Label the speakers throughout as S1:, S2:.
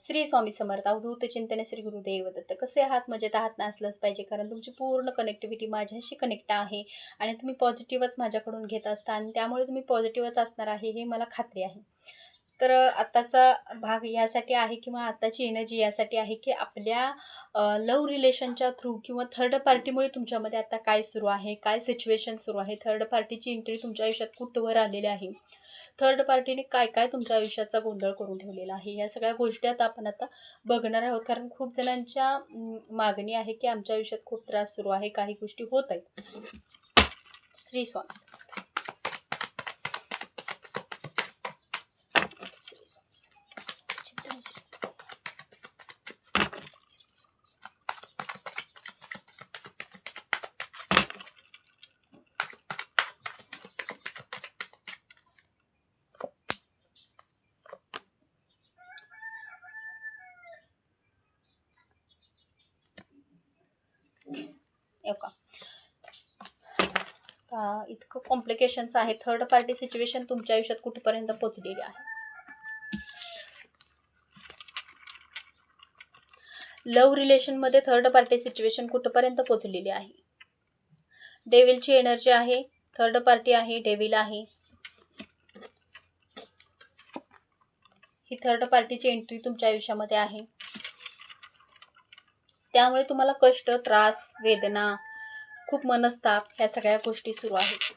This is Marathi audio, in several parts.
S1: श्री स्वामी समर्थ अवधूत चिंतन श्री गुरुदेव दत्त. कसे आहात? मजेत आहात? ना असलंच पाहिजे कारण तुमची पूर्ण कनेक्टिव्हिटी माझ्याशी कनेक्ट आहे आणि तुम्ही पॉझिटिव्हच माझ्याकडून घेत असता आणि त्यामुळे तुम्ही पॉझिटिव्हच असणार आहे हे मला खात्री आहे. तर आत्ताचा भाग यासाठी आहे किंवा आत्ताची एनर्जी यासाठी आहे की आपल्या लव रिलेशनच्या थ्रू किंवा थर्ड पार्टीमुळे तुमच्यामध्ये आता काय सुरू आहे काय सिच्युएशन सुरू आहे? थर्ड पार्टीची एंट्री तुमच्या आयुष्यात कुठवर आलेली आहे? थर्ड पार्टीने काय काय तुमच्या आयुष्याचा गोंधळ करून ठेवलेला आहे? या सगळ्या गोष्टी आता आपण आता बघणार आहोत. कारण खूप जणांच्या मागणी आहे की आमच्या आयुष्यात खूप त्रास सुरू आहे काही गोष्टी होत आहेत. श्री स्वामी का? इतकं कॉम्प्लिकेशन्स आहे. थर्ड पार्टी सिच्युएशन तुमच्या आयुष्यात कुठपर्यंत पोचलेली आहे? लव रिलेशनमध्ये थर्ड पार्टी सिच्युएशन कुठपर्यंत पोचलेली आहे? डेविलची एनर्जी आहे. थर्ड पार्टी आहे. डेविल आहे. ही थर्ड पार्टीची एंट्री तुमच्या आयुष्यामध्ये आहे. त्यामुळे तुम्हाला कष्ट त्रास वेदना खूप मनस्ताप ह्या सगळ्या गोष्टी सुरू आहेत.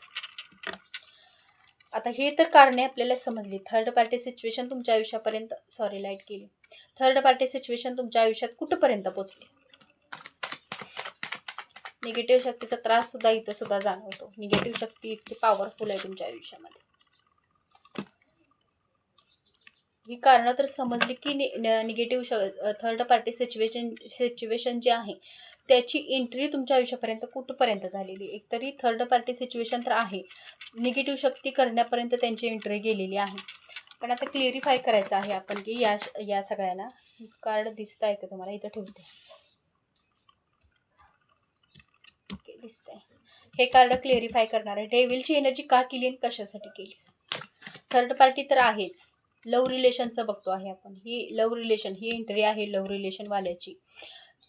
S1: आता हे तर कारणे आपल्याला समजली. थर्ड पार्टी सिच्युएशन तुमच्या आयुष्यापर्यंत सॉरी लाइट केली. थर्ड पार्टी सिच्युएशन तुमच्या आयुष्यात कुठंपर्यंत पोचली निगेटिव्ह शक्तीचा त्रास सुद्धा इथं सुद्धा जाणवतो. निगेटिव्ह शक्ती इतकी पॉवरफुल आहे तुमच्या आयुष्यामध्ये. ही कारणं तर समजली की निगेटिव्ह श थर्ड पार्टी सिच्युएशन सिच्युएशन जे आहे त्याची एंट्री तुमच्या आयुष्यापर्यंत कुठपर्यंत झालेली? एकतरी थर्ड पार्टी सिच्युएशन तर आहे. निगेटिव्ह शक्ती करण्यापर्यंत त्यांची एंट्री गेलेली आहे. पण आता क्लिअरिफाय करायचं आहे आपण की या या सगळ्यांना. कार्ड दिसत आहे का तुम्हाला? इथं ठेवते. ओके दिसत आहे हे कार्ड क्लिअरिफाय करणार आहे. डेविलची एनर्जी का केली आणि कशासाठी केली? थर्ड पार्टी तर आहेच. लव रिलेशनचं बघतो आहे आपण. ही लव रिलेशन ही एंट्री आहे लव रिलेशनवाल्याची.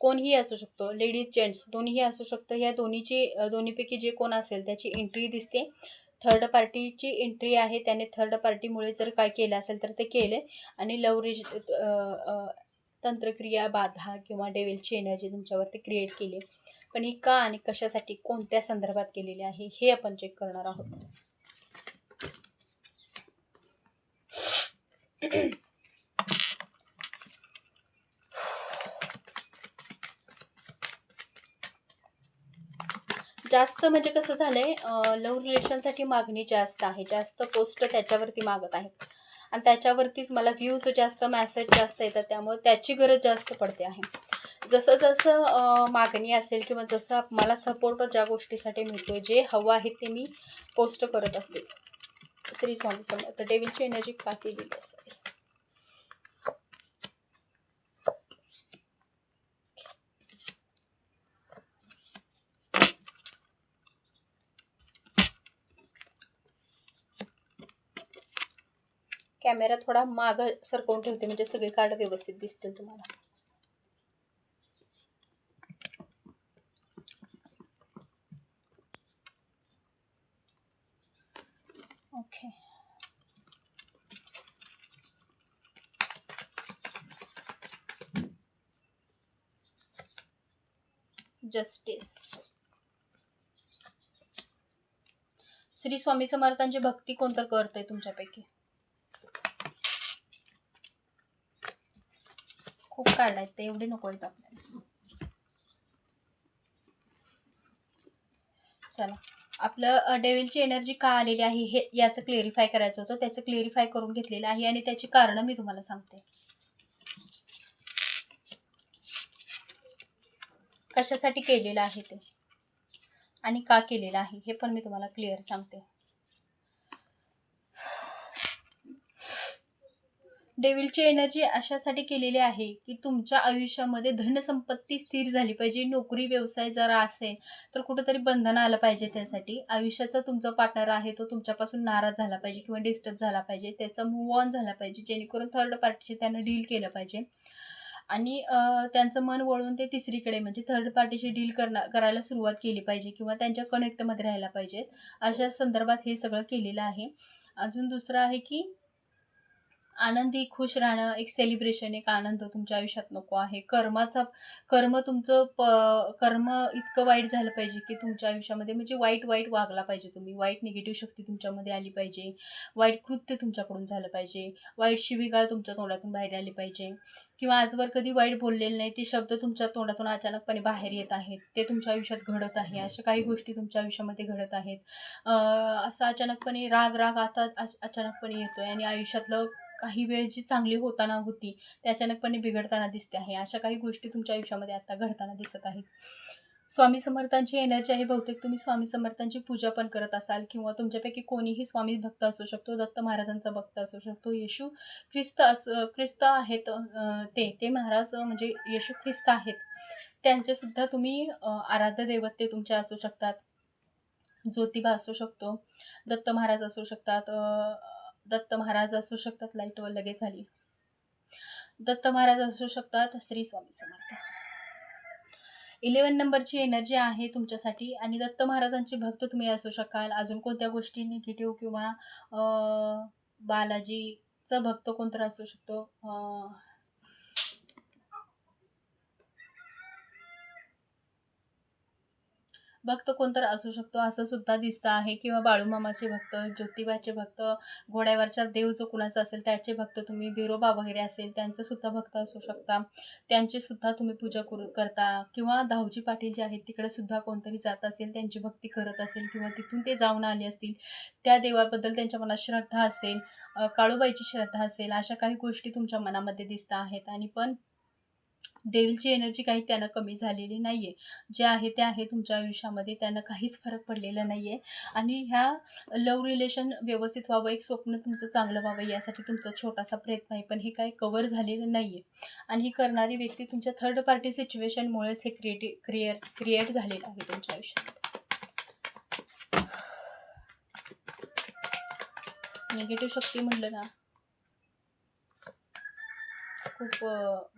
S1: कोणीही असू शकतो. लेडीज जेंट्स दोन्हीही असू शकतं. ह्या दोन्हीची दोन्हीपैकी जे कोण असेल त्याची एंट्री दिसते. थर्ड पार्टीची एंट्री आहे. त्याने थर्ड पार्टीमुळे जर काय केलं असेल तर ते केले आणि लव रिज तंत्रक्रिया बाधा किंवा डेविलची एनर्जी तुमच्यावरती क्रिएट केली. पण ही का आणि कशासाठी कोणत्या संदर्भात केलेली आहे हे आपण चेक करणार आहोत. जास्त म्हणजे कसं झालंय लव्ह रिलेशनसाठी मागणी जास्त आहे. जास्त पोस्ट त्याच्यावरती मागत आहेत आणि त्याच्यावरतीच मला व्ह्यूज जास्त मॅसेज जास्त येतात. त्यामुळे त्याची गरज जास्त पडते आहे. जसं जसं मागणी असेल किंवा जसं मला सपोर्ट ज्या गोष्टीसाठी मिळतो जे हवं आहे ते मी पोस्ट करत असते. श्री स्वामी समर्थ डेविलची एनर्जी का केलेली थोडा माग म्हणजे सगळे कार्ड व्यवस्थित दिसतील तुम्हाला. जस्टिस श्री स्वामी समर्थांची भक्ती कोणतं करतंय तुमच्यापैकी? खूप कार्ड आहेत ते एवढे नको आहेत आपल्याला. चला. आपलं डेव्हिलची एनर्जी का आलेली आहे हे याचं क्लिअरिफाय करायचं होतं. त्याचं क्लिअरिफाय करून घेतलेलं आहे आणि त्याची कारणं मी तुम्हाला सांगते. कशासाठी केलेलं आहे ते? आणि का केलेलं आहे? हे पण मी तुम्हाला क्लिअर सांगते. डेविलची एनर्जी अशासाठी केलेली आहे की तुमच्या आयुष्यामध्ये धनसंपत्ती स्थिर झाली पाहिजे नोकरी व्यवसाय जरा असेल तर कुठंतरी बंधन आलं पाहिजे त्यासाठी. आयुष्याचा तुमचा पार्टनर आहे तो तुमच्यापासून नाराज झाला पाहिजे किंवा डिस्टर्ब झाला पाहिजे. त्याचा मूव ऑन झाला पाहिजे जेणेकरून थर्ड पार्टीशी त्यानं डील केलं पाहिजे. आणि त्यांचं मन वळून ते तिसरीकडे म्हणजे थर्ड पार्टीशी डील करणार करायला सुरुवात केली पाहिजे किंवा त्यांच्या कनेक्टमध्ये राहायला पाहिजेत. अशा संदर्भात हे सगळं केलेलं आहे. अजून दुसरं आहे की आनंदी खुश राहणं एक सेलिब्रेशन एक आनंद तुमच्या आयुष्यात नको आहे. कर्माचा कर्म तुमचं प कर्म इतकं वाईट झालं पाहिजे की तुमच्या आयुष्यामध्ये म्हणजे वाईट वाईट वागला पाहिजे तुम्ही. वाईट निगेटिव्ह शक्ती तुमच्यामध्ये आली पाहिजे. वाईट कृत्य तुमच्याकडून झालं पाहिजे. वाईट शिवीगाळ तुमच्या तोंडातून बाहेर आली पाहिजे. किंवा आजवर कधी वाईट बोललेले नाही ते शब्द तुमच्या तोंडातून अचानकपणे बाहेर येत आहेत ते तुमच्या आयुष्यात घडत आहे अशा काही गोष्टी तुमच्या आयुष्यामध्ये घडत आहेत. असं अचानकपणे राग राग आता अच- अचानकपणे येतोय आणि आयुष्यातलं काही वेळ जी चांगली होताना होती ते अचानकपणे बिघडताना दिसते आहे. अशा काही गोष्टी तुमच्या आयुष्यामध्ये आता घडताना दिसत आहेत. स्वामी समर्थांची एनर्जी आहे बहुतेक तुम्ही स्वामी समर्थांची पूजा पण करत असाल किंवा तुमच्यापैकी कोणीही स्वामी भक्त असू शकतो दत्त महाराजांचा भक्त असू शकतो येशू ख्रिस्त असू ख्रिस्त आहेत ते ते महाराज म्हणजे येशू ख्रिस्त आहेत. त्यांचेसुद्धा तुम्ही आराध्य दैवत तुमच्या तुमचे असू शकतात ज्योतिबा असू शकतो दत्त महाराज असू शकतात दत्त महाराज असू शकतात लाईटवर लगेच झाली दत्त महाराज असू शकतात श्री स्वामी समर्थ. इलेवन नंबरची एनर्जी आहे तुमच्यासाठी आणि दत्त महाराजांचे भक्त तुम्ही असू शकाल. अजून कोणत्या गोष्टी निगेटिव्ह किंवा बालाजीचं भक्त कोणतं असू शकतो. भक्त कोणतर असू शकतो. असं सुद्धा दिसतं आहे किंवा बाळूमामाचे भक्त ज्योतिबाचे भक्त घोड्यावरचा देव जो कुणाचा असेल त्याचे भक्त तुम्ही बिरोबा वगैरे असेल त्यांचंसुद्धा भक्त असू शकता. त्यांची सुद्धा तुम्ही पूजा करू करता. किंवा दाऊजी पाटील जे आहेत तिकडे सुद्धा कोणतरी जात असेल त्यांची भक्ती करत असेल किंवा तिथून ते जाऊन आले असतील त्या देवाबद्दल त्यांच्या मनात श्रद्धा असेल काळूबाईची श्रद्धा असेल अशा काही गोष्टी तुमच्या मनामध्ये दिसत आहेत. आणि पण देवीची एनर्जी काही त्यानं कमी झालेली नाही आहे जे आहे ते आहे तुमच्या आयुष्यामध्ये त्यानं काहीच फरक पडलेला नाही आहे आणि ह्या लव रिलेशन व्यवस्थित व्हावं एक स्वप्न तुमचं चांगलं व्हावं यासाठी तुमचा छोटासा प्रयत्न आहे. पण हे काही कवर झालेलं नाही आहे आणि ही करणारी व्यक्ती तुमच्या थर्ड पार्टी सिच्युएशनमुळेच हे क्रिएटि क्रिएट क्रिएट झालेलं आहे तुमच्या आयुष्यात निगेटिव्ह शक्ती म्हणलं ना. खूप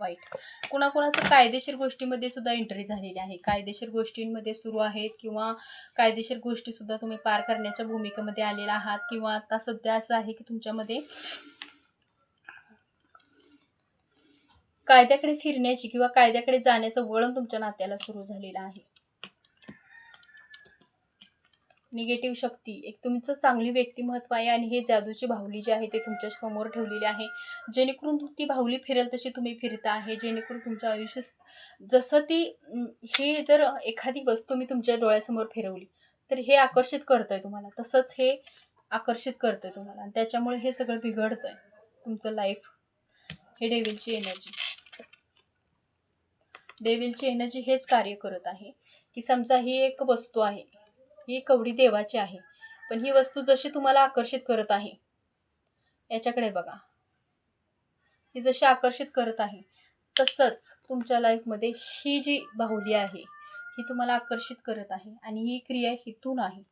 S1: वाईट. कुणाकुणाचं कायदेशीर गोष्टीमध्ये सुद्धा एंट्री झालेली आहे. कायदेशीर गोष्टींमध्ये सुरू आहेत किंवा कायदेशीर गोष्टी सुद्धा तुम्ही पार करण्याच्या भूमिकेमध्ये आलेला आहात किंवा आता सध्या असं आहे की तुमच्यामध्ये कायद्याकडे फिरण्याची किंवा कायद्याकडे जाण्याचं वळण तुमच्या नात्याला सुरू झालेलं आहे. निगेटिव्ह शक्ती एक तुमचं चांगली व्यक्तिमत्व आहे आणि हे जादूची भावली जी आहे ते तुमच्यासमोर ठेवलेली आहे. जेणेकरून ती भावली फिरेल तशी तुम्ही फिरता आहे. जेणेकरून तुमचं आयुष्य जसं ती हे जर एखादी वस्तू मी तुमच्या डोळ्यासमोर फिरवली तर हे आकर्षित करतंय तुम्हाला. तसंच हे आकर्षित करतंय तुम्हाला. आणि त्याच्यामुळे हे सगळं बिघडतंय तुमचं लाईफ हे डेविलची एनर्जी डेविलची एनर्जी हेच कार्य करत आहे. की समजा ही एक वस्तू आहे. ही कवडी देवाची आहे. पण ही वस्तू जशी तुम्हाला आकर्षित करत आहे याच्याकडे बघा. ही जशी आकर्षित करत आहे तसंच तुमच्या लाईफमध्ये ही जी बाहुली आहे ही तुम्हाला आकर्षित करत आहे आणि ही क्रिया हितून आहे.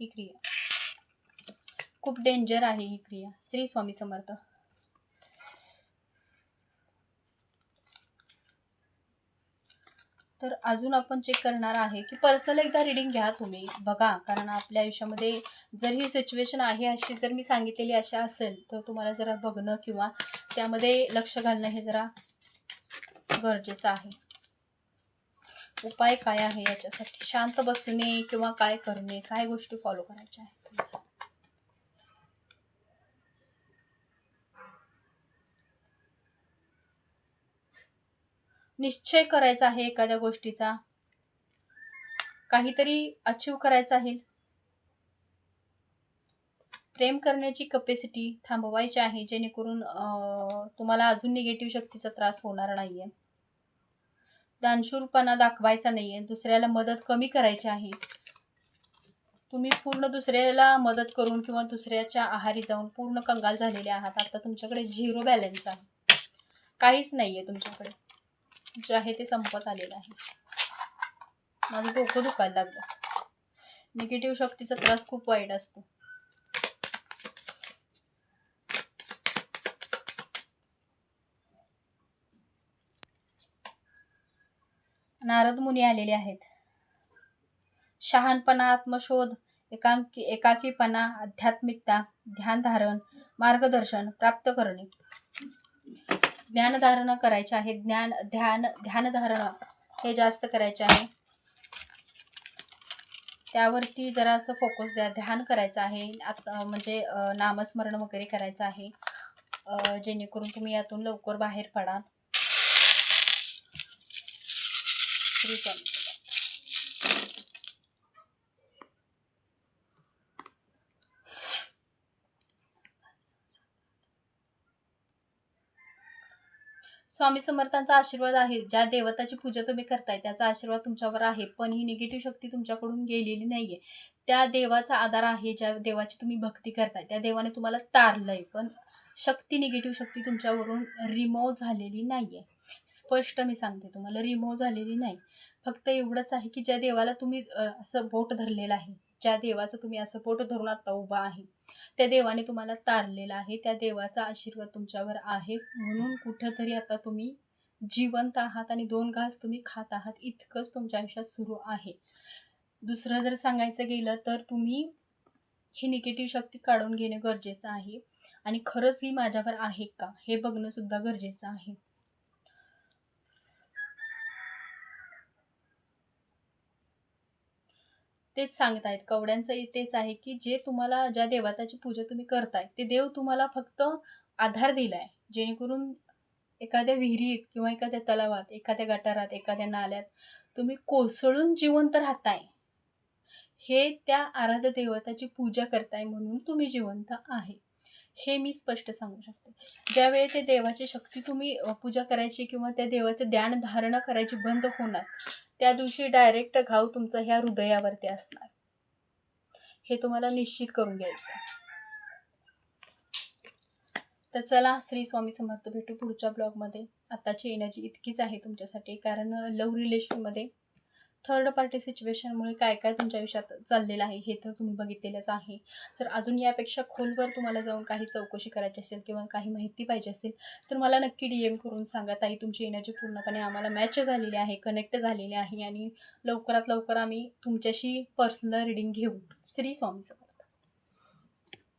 S1: ही क्रिया. खूप डेंजर आहे ही क्रिया. श्री स्वामी समर्थ. तर अजून आपण चेक करणार आहे की पर्सनल एकदा रिडिंग घ्या तुम्ही. बघा कारण आपल्या आयुष्यामध्ये जर ही सिच्युएशन आहे अशी जर मी सांगितलेली अशा असेल तर तुम्हाला जरा बघणं किंवा त्यामध्ये लक्ष घालणं हे जरा गरजेचं आहे. उपाय काय आहे याच्यासाठी? शांत बसणे किंवा काय करणे? काय गोष्टी फॉलो करायच्या आहेत? निश्चय करायचा आहे एखाद्या गोष्टीचा. काहीतरी अचीव करायचं आहे. प्रेम करण्याची कपॅसिटी थांबवायची आहे जेणेकरून तुम्हाला अजून निगेटिव्ह शक्तीचा त्रास होणार नाही आहे दानशूरपणा दाखवायचा नाही आहे दुसऱ्याला मदत कमी करायची आहे. तुम्ही पूर्ण दुसऱ्याला मदत करून किंवा दुसऱ्याच्या आहारी जाऊन पूर्ण कंगाल झालेले आहात. आता तुमच्याकडे झिरो बॅलन्स आहे. काहीच नाही आहे तुमच्याकडे. जे आहे ते संपत आलेलं आहे. माझं डोकं दुखायला लागलं. निगेटिव्ह शक्तीचा त्रास खूप वाईट असतो. नारद मुनी आलेले आहेत. शहाणपणा आत्मशोध एकांकी एकाकीपणा आध्यात्मिकता ध्यानधारण मार्गदर्शन प्राप्त करणे. ज्ञानधारणा करायचे आहे ज्ञान ध्यान ध्यानधारणा हे जास्त करायचे आहे. त्यावरती जरा असं फोकस द्या. ध्यान करायचं आहे. आता म्हणजे नामस्मरण वगैरे करायचं आहे. जेणेकरून तुम्ही यातून लवकर बाहेर पडाल श्री स्वामी समर्थ. स्वामी समर्थांचा आशीर्वाद आहे. ज्या देवताची पूजा तुम्ही करताय त्याचा आशीर्वाद तुमच्यावर आहे. पण ही निगेटिव्ह शक्ती तुमच्याकडून गेलेली नाहीये. त्या देवाचा आधार आहे ज्या देवाची तुम्ही भक्ती करताय. त्या देवाने तुम्हाला तारलंय. पण शक्ती निगेटिव्ह शक्ती तुमच्यावरून रिमूव्ह झालेली नाहीये. स्पष्ट मी सांगते तुम्हाला रिमूव्ह झालेली नाही. फक्त एवढंच आहे की ज्या देवाला तुम्ही असं बोट धरलेलं आहे ज्या देवाचं तुम्ही असं पोट धरून आता उभा आहे त्या देवाने तुम्हाला तारलेलं आहे त्या देवाचा आशीर्वाद तुमच्यावर आहे. म्हणून कुठंतरी आता तुम्ही जिवंत आहात आणि दोन घास तुम्ही खात आहात इतकंच तुमच्या आयुष्यात सुरू आहे. दुसरं जर सांगायचं गेलं तर तुम्ही ही निगेटिव्ह शक्ती काढून घेणं गरजेचं आहे. आणि खरंच ही माझ्यावर आहे का हे बघणं सुद्धा गरजेचं आहे. तेच सांगतायत. कवड्यांचं तेच आहे की जे तुम्हाला ज्या देवताची पूजा तुम्ही करताय ते देव तुम्हाला फक्त आधार दिलाय. जेणेकरून एखाद्या विहिरीत किंवा एखाद्या तलावात एखाद्या गटारात एखाद्या नाल्यात तुम्ही कोसळून जिवंत राहताय. हे त्या आराध्य देवताची पूजा करताय म्हणून तुम्ही जिवंत आहे. हे मी स्पष्ट सांगू शकते. ज्यावेळी ते देवाची शक्ती तुम्ही पूजा करायची किंवा त्या देवाचं ध्यान धारणा करायची बंद होणार त्या दिवशी डायरेक्ट घाव तुमचा ह्या हृदयावरती असणार. हे तुम्हाला निश्चित करून घ्यायचं तर चला श्री स्वामी समर्थ भेटू पुढच्या ब्लॉगमध्ये. आत्ताची एनर्जी इतकीच आहे तुमच्यासाठी कारण लव्ह रिलेशनमध्ये थर्ड पार्टी सिच्युएशनमुळे काय काय तुमच्या आयुष्यात चाललेलं आहे हे तर तुम्ही बघितलेलंच आहे. जर अजून यापेक्षा खोलवर तुम्हाला जाऊन काही चौकशी करायची असेल किंवा काही माहिती पाहिजे असेल तर मला नक्की डी एम करून सांगा. ताई तुमची एनर्जी पूर्णपणे आम्हाला मॅच झालेली आहे कनेक्ट झालेली आहे आणि लवकरात लवकर आम्ही तुमच्याशी पर्सनल रिडिंग घेऊ. श्री स्वामी